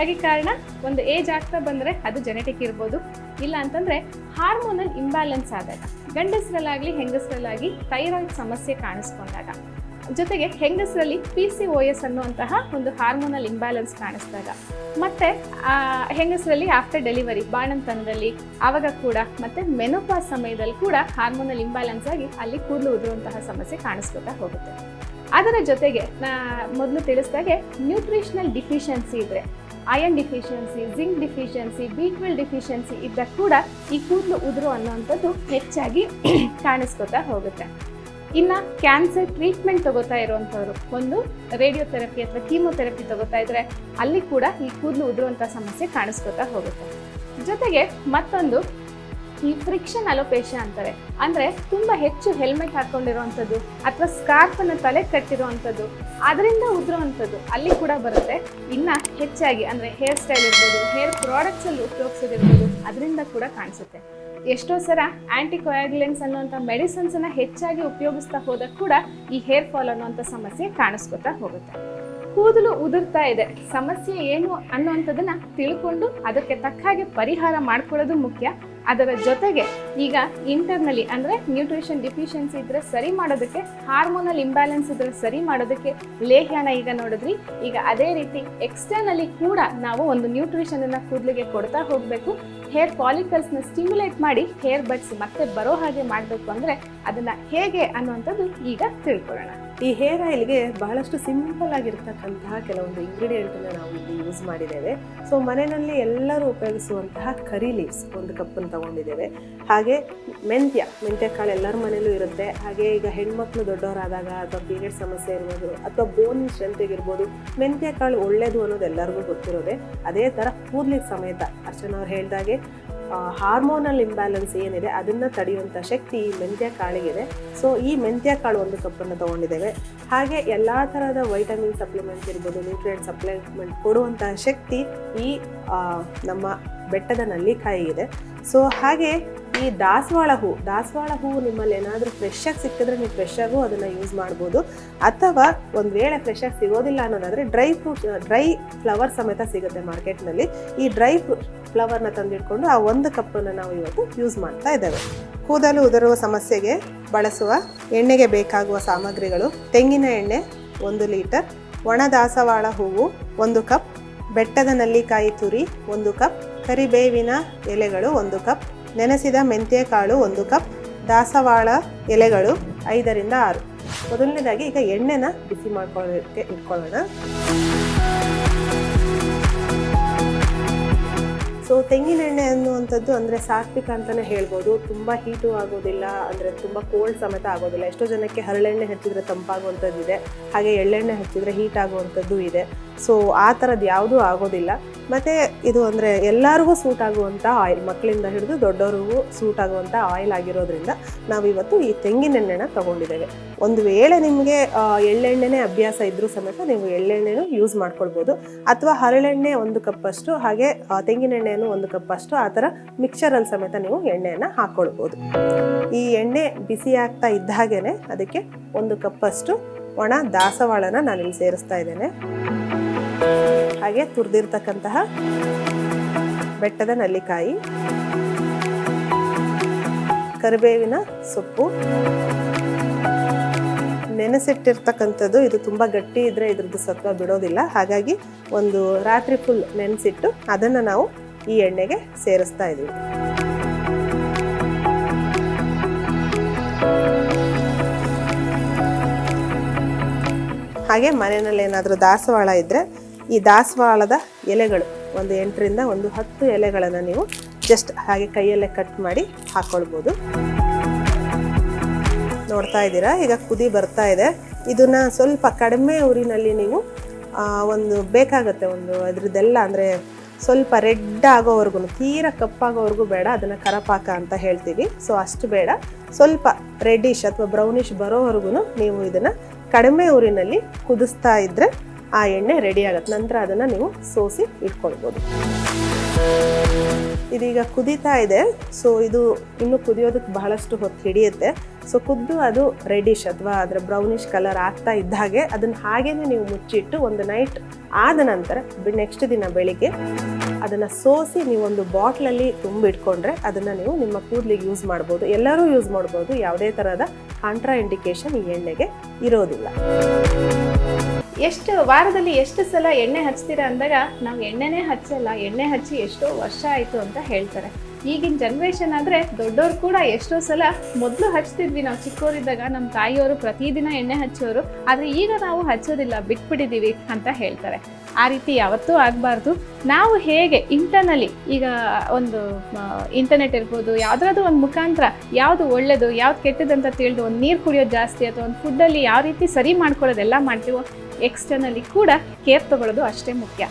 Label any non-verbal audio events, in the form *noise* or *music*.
ಅದಕ್ಕೆ ಕಾರಣ, ಒಂದು ಏಜ್ ಆಗ್ತಾ ಬಂದರೆ ಅದು ಜೆನೆಟಿಕ್ ಇರ್ಬೋದು. ಇಲ್ಲ ಅಂತಂದರೆ ಹಾರ್ಮೋನಲ್ ಇಂಬ್ಯಾಲೆನ್ಸ್ ಆದಾಗ, ಗಂಡಸರಲ್ಲಾಗಲಿ ಹೆಂಗಸರಲ್ಲಾಗಿ ಥೈರಾಯ್ಡ್ ಸಮಸ್ಯೆ ಕಾಣಿಸ್ಕೊಂಡಾಗ, ಜೊತೆಗೆ ಹೆಂಗಸರಲ್ಲಿ ಪಿ ಸಿ ಓ ಎಸ್ ಅನ್ನುವಂತಹ ಒಂದು ಹಾರ್ಮೋನಲ್ ಇಂಬ್ಯಾಲೆನ್ಸ್ ಕಾಣಿಸಿದಾಗ, ಮತ್ತೆ ಹೆಂಗಸರಲ್ಲಿ ಆಫ್ಟರ್ ಡೆಲಿವರಿ ಬಾಣಂತನದಲ್ಲಿ ಆವಾಗ ಕೂಡ, ಮತ್ತೆ ಮೆನೋಪಾಸ್ ಸಮಯದಲ್ಲಿ ಕೂಡ ಹಾರ್ಮೋನಲ್ ಇಂಬ್ಯಾಲೆನ್ಸ್ ಆಗಿ ಅಲ್ಲಿ ಕೂದಲು ಉದುರುವಂತಹ ಸಮಸ್ಯೆ ಕಾಣಿಸ್ಕೊತಾ ಹೋಗುತ್ತೆ. ಅದರ ಜೊತೆಗೆ ನಾ ಮೊದಲು ತಿಳಿಸಿದಾಗೆ ನ್ಯೂಟ್ರಿಷನಲ್ ಡಿಫಿಷಿಯನ್ಸಿ ಇದ್ರೆ iron deficiency zinc deficiency B twelve deficiency ಇದ್ದಾಗ ಕೂಡ ಈ ಕೂದಲು ಉದುರು ಅನ್ನುವಂಥದ್ದು ಹೆಚ್ಚಾಗಿ *clears throat* ಕಾಣಿಸ್ಕೊತಾ ಹೋಗುತ್ತೆ. ಇನ್ನು ಕ್ಯಾನ್ಸರ್ ಟ್ರೀಟ್ಮೆಂಟ್ ತಗೋತಾ ಇರುವಂಥವ್ರು, ಒಂದು ರೇಡಿಯೋಥೆರಪಿ ಅಥವಾ ಕೀಮೊಥೆರಪಿ ತಗೋತಾ ಇದ್ರೆ ಅಲ್ಲಿ ಕೂಡ ಈ ಕೂದಲು ಉದುರುವಂಥ ಸಮಸ್ಯೆ ಕಾಣಿಸ್ಕೊತಾ ಹೋಗುತ್ತೆ. ಜೊತೆಗೆ ಮತ್ತೊಂದು ಈ ಫ್ರಿಕ್ಷನ್ ಅಲೋಪೇಶ ಅಂತಾರೆ. ಅಂದರೆ ತುಂಬ ಹೆಚ್ಚು ಹೆಲ್ಮೆಟ್ ಹಾಕೊಂಡಿರುವಂಥದ್ದು ಅಥವಾ ಸ್ಕಾರ್ಫನ್ನು ತಲೆ ಕಟ್ಟಿರುವಂಥದ್ದು, ಅದರಿಂದ ಉದುರುವಂಥದ್ದು ಅಲ್ಲಿ ಕೂಡ ಬರುತ್ತೆ. ಇನ್ನು ಹೆಚ್ಚಾಗಿ ಅಂದರೆ ಹೇರ್ ಸ್ಟೈಲ್ ಇರ್ಬೋದು ಹೇರ್ ಪ್ರಾಡಕ್ಟ್ಸಲ್ಲಿ ಉಪಯೋಗಿಸೋದಿರ್ಬೋದು, ಅದರಿಂದ ಕೂಡ ಕಾಣಿಸುತ್ತೆ. ಎಷ್ಟೋ ಸರ ಆಂಟಿಕೊಯಾಗ್ಲೆನ್ಸ್ ಅನ್ನುವಂಥ ಮೆಡಿಸಿನ್ಸನ್ನು ಹೆಚ್ಚಾಗಿ ಉಪಯೋಗಿಸ್ತಾ ಹೋದಾಗ ಕೂಡ ಈ ಹೇರ್ ಫಾಲ್ ಅನ್ನುವಂಥ ಸಮಸ್ಯೆ ಕಾಣಿಸ್ಕೊತಾ ಹೋಗುತ್ತೆ. ಕೂದಲು ಉದುರ್ತಾ ಇದೆ. ಸಮಸ್ಯೆ ಏನು ಅನ್ನುವಂಥದ್ದನ್ನ ತಿಳ್ಕೊಂಡು ಅದಕ್ಕೆ ತಕ್ಕ ಹಾಗೆ ಪರಿಹಾರ ಮಾಡ್ಕೊಳ್ಳೋದು ಮುಖ್ಯ. ಅದರ ಜೊತೆಗೆ ಈಗ ಇಂಟರ್ನಲಿ ಅಂದರೆ ನ್ಯೂಟ್ರಿಷನ್ ಡಿಫಿಷಿಯನ್ಸಿ ಇದ್ರೆ ಸರಿ ಮಾಡೋದಕ್ಕೆ ಹಾರ್ಮೋನಲ್ ಇಂಬ್ಯಾಲೆನ್ಸ್ ಇದ್ರೆ ಸರಿ ಮಾಡೋದಕ್ಕೆ ಲೇಹ್ಯಾನ ಈಗ ನೋಡಿದ್ರಿ. ಈಗ ಅದೇ ರೀತಿ ಎಕ್ಸ್ಟರ್ನಲಿ ಕೂಡ ನಾವು ಒಂದು ನ್ಯೂಟ್ರಿಷನನ್ನು ಕೂದಲಿಗೆ ಕೊಡ್ತಾ ಹೋಗಬೇಕು. ಹೇರ್ ಫಾಲಿಕಲ್ಸ್ನ ಸ್ಟಿಮ್ಯುಲೇಟ್ ಮಾಡಿ ಹೇರ್ ಬಡ್ಸ್ ಮತ್ತೆ ಬರೋ ಹಾಗೆ ಮಾಡಬೇಕು ಅಂದರೆ ಅದನ್ನ ಹೇಗೆ ಅನ್ನುವಂಥದ್ದು ಈಗ ತಿಳ್ಕೊಳ್ಳೋಣ. ಈ ಹೇರ್ ಆಯಿಲ್ಗೆ ಬಹಳಷ್ಟು ಸಿಂಪಲ್ ಆಗಿರ್ತಕ್ಕಂತಹ ಕೆಲವೊಂದು ಇಂಗ್ರೀಡಿಯೆಂಟನ್ನು ನಾವು ಇಲ್ಲಿ ಯೂಸ್ ಮಾಡಿದ್ದೇವೆ. ಸೊ ಮನೆಯಲ್ಲಿ ಎಲ್ಲರೂ ಉಪಯೋಗಿಸುವಂತಹ ಕರಿ ಲೀವ್ಸ್ ಒಂದು ಕಪ್ಪನ್ನು ತಗೊಂಡಿದ್ದೇವೆ. ಹಾಗೆ ಮೆಂತ್ಯ ಮೆಂತ್ಯ ಕಾಳು ಎಲ್ಲರ ಮನೆಯಲ್ಲೂ ಇರುತ್ತೆ. ಹಾಗೆ ಈಗ ಹೆಣ್ಮಕ್ಳು ದೊಡ್ಡವರಾದಾಗ ಅಥವಾ ಪೀರಿಯಡ್ ಸಮಸ್ಯೆ ಇರ್ಬೋದು ಅಥವಾ ಬೋನ್ ಸ್ಟ್ರೆಂತ್ ಇರ್ಬೋದು ಮೆಂತ್ಯ ಕಾಳು ಒಳ್ಳೇದು ಅನ್ನೋದು ಎಲ್ಲರಿಗೂ ಗೊತ್ತಿರೋದೆ. ಅದೇ ಥರ ಕೂದಲಿಗೆ ಸಮೇತ ಅರ್ಚನಾ ಅವ್ರು ಹೇಳ್ದಾಗೆ ಹಾರ್ಮೋನಲ್ ಇಂಬ್ಯಾಲೆನ್ಸ್ ಏನಿದೆ, ಅದನ್ನು ತಡೆಯುವಂಥ ಶಕ್ತಿ ಈ ಮೆಂತ್ಯ ಕಾಳಿಗಿದೆ. ಸೊ ಈ ಮೆಂತ್ಯ ಕಾಳು ಒಂದು ಕಪ್ಪನ್ನು ತೊಗೊಂಡಿದ್ದೇವೆ. ಹಾಗೆ ಎಲ್ಲ ಥರದ ವೈಟಮಿನ್ ಸಪ್ಲಿಮೆಂಟ್ ಇರ್ಬೋದು ನ್ಯೂಟ್ರಿಯೆಂಟ್ ಸಪ್ಲಿಮೆಂಟ್ ಕೊಡುವಂತಹ ಶಕ್ತಿ ಈ ನಮ್ಮ ಬೆಟ್ಟದ ನಲ್ಲಿಕಾಯಿ ಇದೆ. ಸೊ ಹಾಗೆ ಈ ದಾಸವಾಳ ಹೂ, ದಾಸವಾಳ ಹೂವು ನಿಮ್ಮಲ್ಲಿ ಏನಾದರೂ ಫ್ರೆಶ್ ಆಗಿ ಸಿಕ್ಕಿದ್ರೆ ನೀವು ಫ್ರೆಶ್ ಅದನ್ನು ಯೂಸ್ ಮಾಡ್ಬೋದು. ಅಥವಾ ಒಂದು ವೇಳೆ ಫ್ರೆಶ್ ಆಗಿ ಸಿಗೋದಿಲ್ಲ ಅನ್ನೋದಾದರೆ ಡ್ರೈ ಫ್ರೂಟ್ ಡ್ರೈ ಫ್ಲವರ್ ಸಮೇತ ಸಿಗುತ್ತೆ ಮಾರ್ಕೆಟ್ನಲ್ಲಿ ಈ ಡ್ರೈ ಫ್ಲವರ್ನ ತಂದಿಟ್ಕೊಂಡು ಆ ಒಂದು ಕಪ್ಪನ್ನು ನಾವು ಇವತ್ತು ಯೂಸ್ ಮಾಡ್ತಾ ಇದ್ದೇವೆ. ಕೂದಲು ಉದುರುವ ಸಮಸ್ಯೆಗೆ ಬಳಸುವ ಎಣ್ಣೆಗೆ ಬೇಕಾಗುವ ಸಾಮಗ್ರಿಗಳು ತೆಂಗಿನ ಎಣ್ಣೆ ಒಂದು ಲೀಟರ್, ಒಣ ದಾಸವಾಳ ಹೂವು ಒಂದು ಕಪ್, ಬೆಟ್ಟದ ನಲ್ಲಿಕಾಯಿ ತುರಿ ಒಂದು ಕಪ್ ಕರಿಬೇವಿನ ಎಲೆಗಳು ಒಂದು ಕಪ್, ನೆನೆಸಿದ ಮೆಂತ್ಯ ಕಾಳು ಒಂದು ಕಪ್, ದಾಸವಾಳ ಎಲೆಗಳು ಐದರಿಂದ ಆರು. ಮೊದಲನೇದಾಗಿ ಈಗ ಎಣ್ಣೆನ ಬಿಸಿ ಮಾಡ್ಕೊಳ್ಳೋದಕ್ಕೆ ಇಟ್ಕೊಳ್ಳೋಣ. ಸೊ ತೆಂಗಿನ ಎಣ್ಣೆ ಅನ್ನುವಂಥದ್ದು ಅಂದರೆ ಸಾತ್ವಿಕ ಅಂತಲೇ ಹೇಳ್ಬೋದು. ತುಂಬ ಹೀಟು ಆಗೋದಿಲ್ಲ, ಅಂದರೆ ತುಂಬ ಕೋಲ್ಡ್ ಸಮೇತ ಆಗೋದಿಲ್ಲ. ಎಷ್ಟೋ ಜನಕ್ಕೆ ಹರಳೆಣ್ಣೆ ಹಚ್ಚಿದ್ರೆ ತಂಪಾಗುವಂಥದ್ದು ಹಾಗೆ ಎಳ್ಳೆಣ್ಣೆ ಹಚ್ಚಿದ್ರೆ ಹೀಟ್ ಆಗುವಂಥದ್ದು ಇದೆ. ಸೊ ಆ ಥರದ್ದು ಯಾವುದೂ ಆಗೋದಿಲ್ಲ. ಮತ್ತು ಇದು ಅಂದರೆ ಎಲ್ಲರಿಗೂ ಸೂಟ್ ಆಗುವಂಥ ಆಯಿಲ್ ಮಕ್ಕಳಿಂದ ಹಿಡಿದು ದೊಡ್ಡವರಿಗೂ ಸೂಟ್ ಆಗುವಂಥ ಆಯಿಲ್ ಆಗಿರೋದ್ರಿಂದ ನಾವು ಇವತ್ತು ಈ ತೆಂಗಿನ ಎಣ್ಣೆನ ತೊಗೊಂಡಿದ್ದೇವೆ. ಒಂದು ವೇಳೆ ನಿಮಗೆ ಎಳ್ಳೆಣ್ಣೆನೇ ಅಭ್ಯಾಸ ಇದ್ರೂ ಸಮೇತ ನೀವು ಎಳ್ಳೆಣ್ಣೆನೂ ಯೂಸ್ ಮಾಡ್ಕೊಳ್ಬೋದು. ಅಥವಾ ಹರಳೆಣ್ಣೆ ಒಂದು ಕಪ್ಪಷ್ಟು ಹಾಗೆ ಆ, ತೆಂಗಿನ ಎಣ್ಣೆಯನ್ನು ಒಂದು ಕಪ್ಪಷ್ಟು ಆ ಥರ ಮಿಕ್ಸರಲ್ಲಿ ಸಮೇತ ನೀವು ಎಣ್ಣೆಯನ್ನ ಹಾಕ್ಕೊಳ್ಬೋದು ಈ ಎಣ್ಣೆ ಬಿಸಿ ಆಗ್ತಾ ಇದ್ದ ಹಾಗೇನೆ ಅದಕ್ಕೆ ಒಂದು ಕಪ್ಪಷ್ಟು ಒಣ ದಾಸವಾಳನ ನಾನಿಲ್ಲಿ ಸೇರಿಸ್ತಾ ಇದ್ದೇನೆ. ಹಾಗೆ ತುರಿದಿರ್ತಕ್ಕಂತಹ ಬೆಟ್ಟದ ನಲ್ಲಿಕಾಯಿ, ಕರಿಬೇವಿನ ಸೊಪ್ಪು, ನೆನೆಸಿಟ್ಟಿರ್ತಕ್ಕಂಥದ್ದು. ಇದು ತುಂಬ ಗಟ್ಟಿ ಇದ್ದರೆ ಇದ್ರದ್ದು ಸತ್ವ ಬಿಡೋದಿಲ್ಲ. ಹಾಗಾಗಿ ಒಂದು ರಾತ್ರಿ ಫುಲ್ ನೆನೆಸಿಟ್ಟು ಅದನ್ನು ನಾವು ಈ ಎಣ್ಣೆಗೆ ಸೇರಿಸ್ತಾ ಇದೀವಿ ಹಾಗೆ ಮನೆಯಲ್ಲಿ ಏನಾದರೂ ದಾಸವಾಳ ಇದ್ದರೆ ಈ ದಾಸವಾಳದ ಎಲೆಗಳು, ಒಂದು ಎಂಟರಿಂದ ಒಂದು ಹತ್ತು ಎಲೆಗಳನ್ನು ನೀವು ಜಸ್ಟ್ ಹಾಗೆ ಕೈಯಲ್ಲೇ ಕಟ್ ಮಾಡಿ ಹಾಕ್ಕೊಳ್ಬೋದು ನೋಡ್ತಾ ಇದ್ದೀರಾ? ಈಗ ಕುದಿ ಬರ್ತಾ ಇದೆ. ಇದನ್ನ ಸ್ವಲ್ಪ ಕಡಿಮೆ ಉರಿನಲ್ಲಿ ನೀವು ಒಂದು ಬೇಕಾಗತ್ತೆ ಒಂದು ಅದರದ್ದೆಲ್ಲ ಅಂದರೆ ಸ್ವಲ್ಪ ರೆಡ್ ಆಗೋವರೆಗೂ ತೀರ ಕಪ್ಪಾಗೋವರೆಗೂ ಬೇಡ, ಅದನ್ನು ಕರಪಾಕ ಅಂತ ಹೇಳ್ತೀವಿ. ಸೊ ಅಷ್ಟು ಬೇಡ. ಸ್ವಲ್ಪ ರೆಡ್ಡಿಶ್ ಅಥವಾ ಬ್ರೌನಿಶ್ ಬರೋವರೆಗೂ ನೀವು ಇದನ್ನು ಕಡಿಮೆ ಊರಿನಲ್ಲಿ ಕುದಿಸ್ತಾ ಇದ್ದರೆ ಆ ಎಣ್ಣೆ ರೆಡಿ ಆಗುತ್ತೆ ನಂತರ ಅದನ್ನು ನೀವು ಸೋಸಿ ಇಟ್ಕೊಳ್ಬೋದು. ಇದೀಗ ಕುದೀತಾ ಇದೆ. ಸೊ ಇದು ಇನ್ನು ಕುದಿಯೋದಕ್ಕೆ ಬಹಳಷ್ಟು ಹೊತ್ತು ಹಿಡಿಯುತ್ತೆ. ಸೊ ಕುದ್ದು ಅದು ರೆಡಿಶ್ ಅಥವಾ ಅದರ ಬ್ರೌನಿಶ್ ಕಲರ್ ಆಗ್ತಾ ಇದ್ದ ಹಾಗೆ ಅದನ್ನು ಹಾಗೇನೆ ನೀವು ಮುಚ್ಚಿಟ್ಟು ಒಂದು ನೈಟ್ ಆದ ನಂತರ ನೆಕ್ಸ್ಟ್ ದಿನ ಬೆಳಿಗ್ಗೆ ಅದನ್ನು ಸೋಸಿ ನೀವೊಂದು ಬಾಟ್ಲಲ್ಲಿ ತುಂಬಿಟ್ಕೊಂಡ್ರೆ ಅದನ್ನು ನೀವು ನಿಮ್ಮ ಕೂದಲಿಗೆ ಯೂಸ್ ಮಾಡ್ಬೋದು. ಎಲ್ಲರೂ ಯೂಸ್ ಮಾಡ್ಬೋದು. ಯಾವುದೇ ಥರದ ಕಾಂಟ್ರಾ ಇಂಡಿಕೇಶನ್ ಈ ಎಣ್ಣೆಗೆ ಇರೋದಿಲ್ಲ. ಎಷ್ಟು ವಾರದಲ್ಲಿ ಎಷ್ಟು ಸಲ ಎಣ್ಣೆ ಹಚ್ತೀರಾ ಅಂದಾಗ ನಾವು ಎಣ್ಣೆನೇ ಹಚ್ಚಲ್ಲ, ಎಣ್ಣೆ ಹಚ್ಚಿ ಎಷ್ಟೋ ವರ್ಷ ಆಯಿತು ಅಂತ ಹೇಳ್ತಾರೆ. ಈಗಿನ ಜನ್ರೇಷನ್ ಆದರೆ ದೊಡ್ಡವ್ರು ಕೂಡ ಎಷ್ಟೋ ಸಲ ಮೊದಲು ಹಚ್ತಿದ್ವಿ ನಾವು ಚಿಕ್ಕವರಿದ್ದಾಗ ನಮ್ಮ ತಾಯಿಯವರು ಪ್ರತಿದಿನ ಎಣ್ಣೆ ಹಚ್ಚೋರು, ಆದರೆ ಈಗ ನಾವು ಹಚ್ಚೋದಿಲ್ಲ ಬಿಟ್ಬಿಟ್ಟಿದ್ದೀವಿ ಅಂತ ಹೇಳ್ತಾರೆ. ಆ ರೀತಿ ಯಾವತ್ತೂ ಆಗಬಾರ್ದು. ನಾವು ಹೇಗೆ ಇಂಟರ್ನಲಿ ಈಗ ಒಂದು ಇಂಟರ್ನೆಟ್ ಇರ್ಬೋದು ಯಾವುದಾದ್ರೂ ಒಂದು ಮುಖಾಂತರ ಯಾವುದು ಒಳ್ಳೆಯದು ಯಾವ್ದು ಕೆಟ್ಟದಂತ ತಿಳಿದು ಒಂದು ನೀರು ಕುಡಿಯೋದು ಜಾಸ್ತಿ ಅಥವಾ ಒಂದು ಫುಡ್ಡಲ್ಲಿ ಯಾವ ರೀತಿ ಸರಿ ಮಾಡ್ಕೊಳ್ಳೋದೆಲ್ಲ ಮಾಡ್ತೀವೋ ಎಕ್ಸ್ಟರ್ನಲಿ ಕೂಡ ಕೇರ್ ತಗೊಳ್ಳೋದು ಅಷ್ಟೇ ಮುಖ್ಯ.